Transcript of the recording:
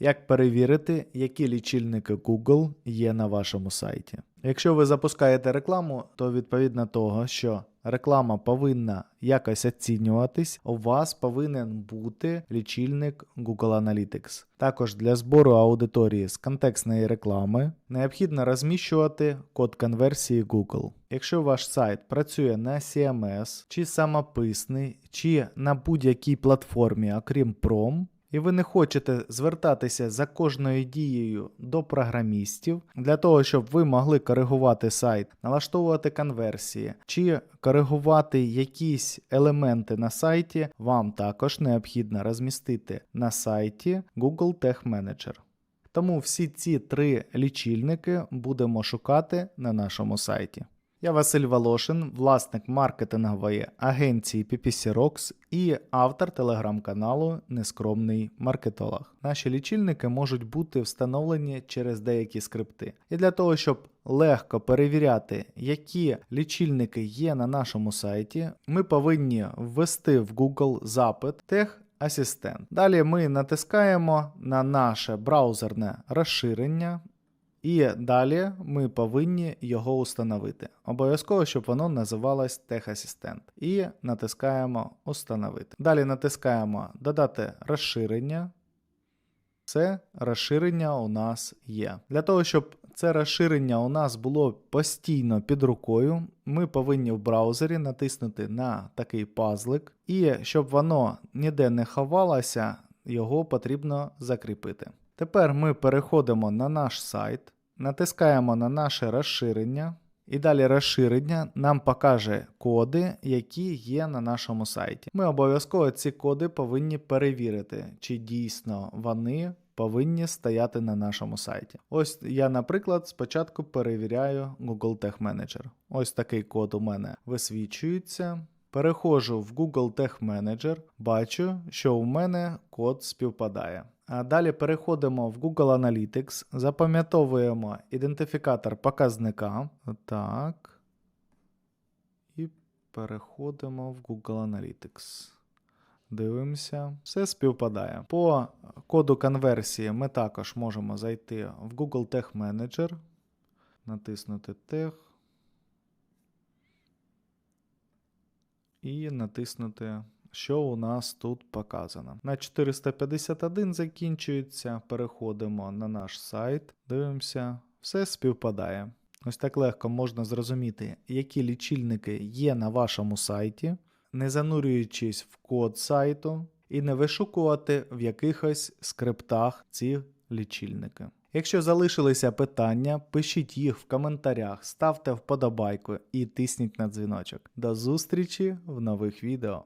Як перевірити, які лічильники Google є на вашому сайті? Якщо ви запускаєте рекламу, то відповідно того, що реклама повинна якось оцінюватись, у вас повинен бути лічильник Google Analytics. Також для збору аудиторії з контекстної реклами необхідно розміщувати код конверсії Google. Якщо ваш сайт працює на CMS, чи самописний, чи на будь-якій платформі, окрім Prom, і ви не хочете звертатися за кожною дією до програмістів для того, щоб ви могли коригувати сайт, налаштовувати конверсії чи коригувати якісь елементи на сайті, вам також необхідно розмістити на сайті Google Tag Manager. Тому всі ці три лічильники будемо шукати на нашому сайті. Я Василь Волошин, власник маркетингової агенції PPC Rocks і автор телеграм-каналу Нескромний маркетолог. Наші лічильники можуть бути встановлені через деякі скрипти. І для того, щоб легко перевіряти, які лічильники є на нашому сайті, ми повинні ввести в Google запит тех Асистент. Далі ми натискаємо на наше браузерне розширення і далі ми повинні його установити. Обов'язково, щоб воно називалось Техасистент. І натискаємо Установити. Далі натискаємо Додати розширення. Це розширення у нас є. Для того, щоб це розширення у нас було постійно під рукою, ми повинні в браузері натиснути на такий пазлик, і щоб воно ніде не ховалося, його потрібно закріпити. Тепер ми переходимо на наш сайт, натискаємо на наше розширення, і далі розширення нам покаже коди, які є на нашому сайті. Ми обов'язково ці коди повинні перевірити, чи дійсно вони повинні стояти на нашому сайті. Ось я, наприклад, спочатку перевіряю Google Tag Manager. Ось такий код у мене висвічується. Переходжу в Google Tag Manager, бачу, що у мене код співпадає. Далі переходимо в Google Analytics, запам'ятовуємо ідентифікатор показника. Так. І переходимо в Google Analytics. Дивимося, все співпадає. По коду конверсії ми також можемо зайти в Google Tag Manager, натиснути Tag і натиснути, що у нас тут показано. На 451 закінчується. Переходимо на наш сайт, дивимося, все співпадає. Ось так легко можна зрозуміти, які лічильники є на вашому сайті, не занурюючись в код сайту і не вишукувати в якихось скриптах ці лічильники. Якщо залишилися питання, пишіть їх в коментарях, ставте вподобайку і тисніть на дзвіночок. До зустрічі в нових відео.